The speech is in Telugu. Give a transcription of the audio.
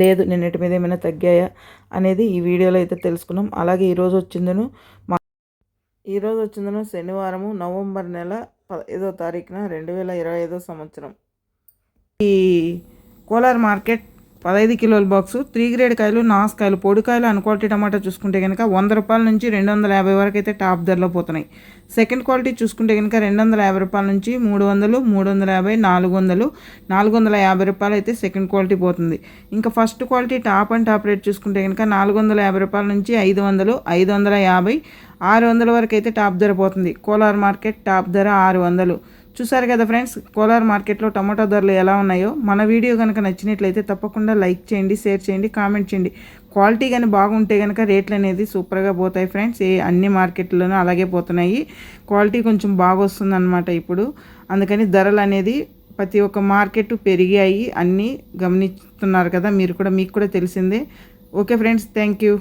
లేదు నిన్నటి మీద ఏమైనా తగ్గాయా అనేది ఈ వీడియోలో అయితే తెలుసుకున్నాం. అలాగే ఈరోజు వచ్చిందను మా ఈరోజు వచ్చిందను శనివారము నవంబర్ నెల పదహైదో తారీఖున రెండు వేల ఇరవై ఐదో సంవత్సరం. ఈ కోలార్ మార్కెట్ పదహైదు కిలోల బాక్సు త్రీ గ్రేడ్ కాయలు నాసుకాయలు పొడికాయలు అన్ క్వాలిటీ టమాటా చూసుకుంటే కనుక వంద రూపాయల నుంచి రెండు వందల యాభై వరకు అయితే టాప్ ధరలో పోతున్నాయి. సెకండ్ క్వాలిటీ చూసుకుంటే కనుక రెండు వందల యాభై రూపాయల నుంచి మూడు వందలు మూడు వందల యాభై నాలుగు వందలు నాలుగు వందల యాభై రూపాయలు అయితే సెకండ్ క్వాలిటీ పోతుంది. ఇంకా first quality top and top rate చూసుకుంటే కనుక నాలుగు వందల యాభై రూపాయల నుంచి ఐదు వందలు ఐదు వందల యాభై ఆరు వందల వరకు అయితే టాప్ ధర పోతుంది. కోలార్ మార్కెట్ టాప్ ధర ఆరు వందలు. చూసారు కదా ఫ్రెండ్స్? కోలార్ మార్కెట్లో టమాటో ధరలు ఎలా ఉన్నాయో? మన వీడియో కనుక నచ్చినట్లయితే తప్పకుండా లైక్ చేయండి షేర్ చేయండి కామెంట్ చేయండి. క్వాలిటీ కానీ బాగుంటే కనుక రేట్లు అనేది సూపర్గా పోతాయి ఫ్రెండ్స్. ఏ అన్ని మార్కెట్లోనూ అలాగే పోతున్నాయి. క్వాలిటీ కొంచెం బాగా వస్తుందన్నమాట ఇప్పుడు. అందుకని ధరలు అనేది ప్రతి ఒక్క మార్కెట్ పెరిగాయి. అన్నీ గమనిస్తున్నారు కదా మీరు కూడా మీకు కూడా తెలిసిందే. Okay friends thank you.